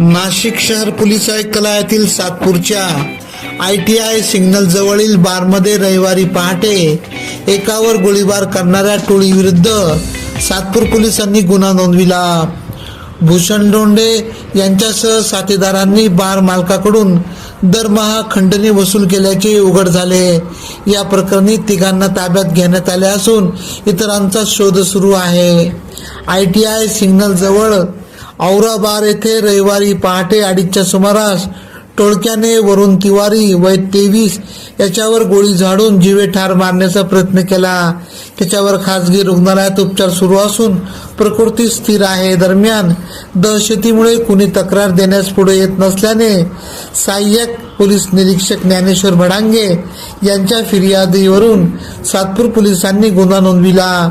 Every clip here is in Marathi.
नाशिक शहर पोलीस आयुक्तालयातील सातपूरच्या आय टी आय सिग्नल जवळील बारमध्ये रविवारी पहाटे एकावर गोळीबार करणाऱ्या टोळीविरुद्ध सातपूर पोलिसांनी गुन्हा नोंदविला. भूषण डोंडे यांच्यासह साथीदारांनी बार मालकाकडून दरमहा खंडणी वसूल केल्याचे उघड झाले. या प्रकरणी तिघांना ताब्यात घेण्यात आले असून इतरांचा शोध सुरू आहे. आय टी आय सिग्नल जवळ औराबार येथे रविवारी पहाटे अडीचच्या सुमारास। टोळक्याने वरुण तिवारी वय तेवीस याच्यावर गोळी झाडून जीवे ठार मारण्याचा प्रयत्न केला. त्याच्यावर खासगी रुग्णालयात उपचार सुरू असून प्रकृती स्थिर आहे. दरम्यान दहशतीमुळे कुणी तक्रार देण्यास पुढे येत नसल्याने सहाय्यक पोलीस निरीक्षक ज्ञानेश्वर भडांगे यांच्या फिर्यादीवरून सातपूर पोलिसांनी गुन्हा नोंदविला.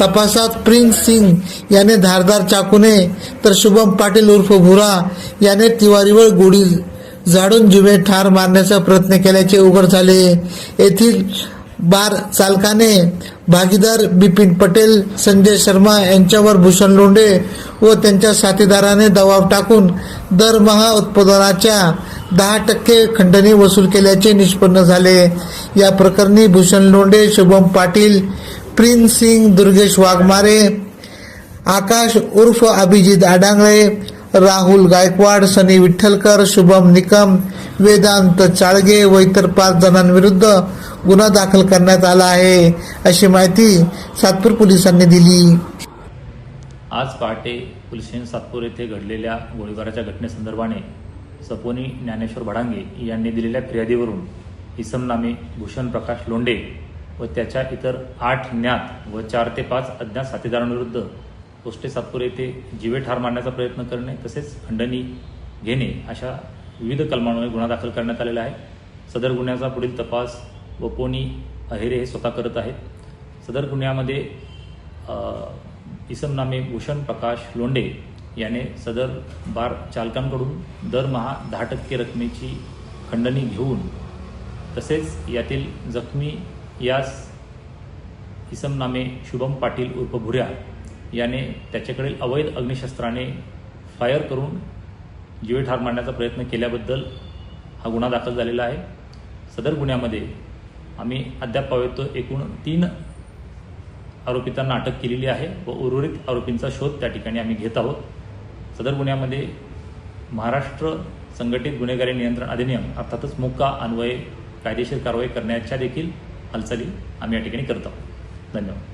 तपासात प्रिन्स सिंग याने धारदार चाकूने तर शुभम पाटील उर्फ भुरा याने तिवारीवर गोळी झाडून जुबे ठार मारण्याचा प्रयत्न केल्याचे उघड झाले. येथील बार चालकाने भागीदार बिपिन पटेल संजय शर्मा यांच्यावर भूषण लोंढे व त्यांच्या साथीदाराने दबाव टाकून दरमहा उत्पादनाच्या दहा टक्के खंडणी वसूल केल्याचे निष्पन्न झाले. या प्रकरणी भूषण लोंढे शुभम पाटील प्रिन्स सिंग दुर्गेश वाघमारे आकाश उर्फ अभिजित आडांगळे राहुल गायकवाड सनी विठ्ठलकर शुभम निकम वेदांत चाळगे व इतर पाच जणांविरुद्ध गुन्हा दाखल करण्यात आला आहे अशी माहिती सातपूर पोलिसांनी दिली. आज पहाटे पोलीस स्टेशन सातपूर येथे घडलेल्या गोळीबाराच्या घटनेसंदर्भाने सपोनी ज्ञानेश्वर भडांगे यांनी दिलेल्या फिर्यादीवरून इसम नामे भूषण प्रकाश लोंडे व त्याच्या इतर आठ ज्ञात व चार ते पाच अज्ञात साथीदारांविरुद्ध पोस्टे सातपुरे येथे जीवे ठार मारण्याचा प्रयत्न करणे तसेच खंडणी घेणे अशा विविध कलमांमुळे गुन्हा दाखल करण्यात आलेला आहे. सदर गुन्ह्याचा पुढील तपास व कोणी अहेरे हे स्वतः करत आहेत. सदर गुन्ह्यामध्ये इसमनामे इसम नामे भूषण प्रकाश लोंडे याने सदर बार चालकांकडून दरमहा दहा टक्के रकमेची खंडणी घेऊन तसेच यातील जखमी यास इसम नामे शुभम पाटील उर्फ भुऱ्या याने त्याच्याकडील अवैध अग्निशस्त्राने फायर करून जीवेठार मारण्याचा प्रयत्न केल्याबद्दल हा गुन्हा दाखल झालेला आहे. सदर गुन्ह्यामध्ये आम्ही अद्याप पावेतो एकूण तीन आरोपितांना अटक केलेली आहे व उर्वरित आरोपींचा शोध त्या ठिकाणी आम्ही घेत आहोत. सदर गुन्ह्यामध्ये महाराष्ट्र संघटित गुन्हेगारी नियंत्रण अधिनियम अर्थातच मुक्का अन्वये कायदेशीर कारवाई करण्याच्या देखील हालचाली आम्ही या ठिकाणी करत आहोत. धन्यवाद.